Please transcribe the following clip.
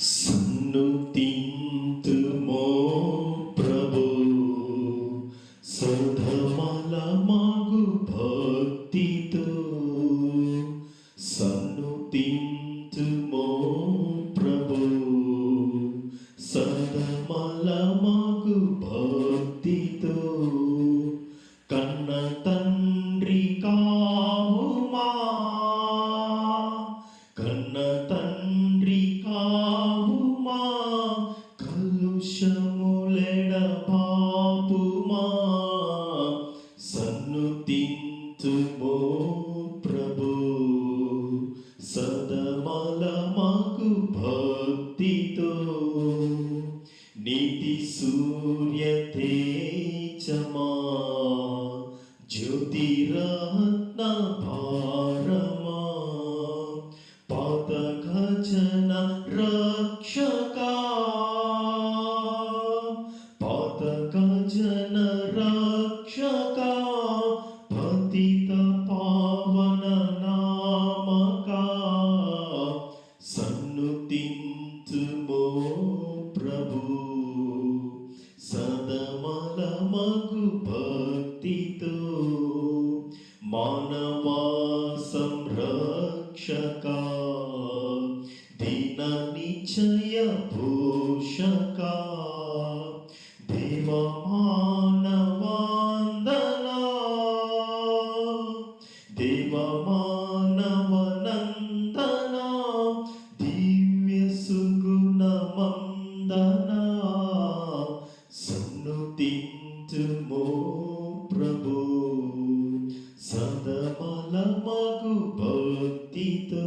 సన్నుతింతుమో ప్రభు. సధమల మాగు భక్తితో సన్నుతింతుమో ప్రభు. సదమల మాగు భక్తితో కన్న తన్న పాపుమా సన్నుతింతుమో ప్రభు. సదమల మాకు భక్తితో నీతి సూర్య తేజమా. జ్యోతిరత్న భారమా. పాత ఖజన రక్షకా పతిత పావన నామకా సన్నుతింతుమో ప్రభు. సదమల మగు భక్తితో మానవా సంరక్షక దీన నిచయ భూషకా ತಿಂತುಮೋ ಪ್ರಭು ಸದಮಲ ಮಗು ಭಕ್ತಿತೋ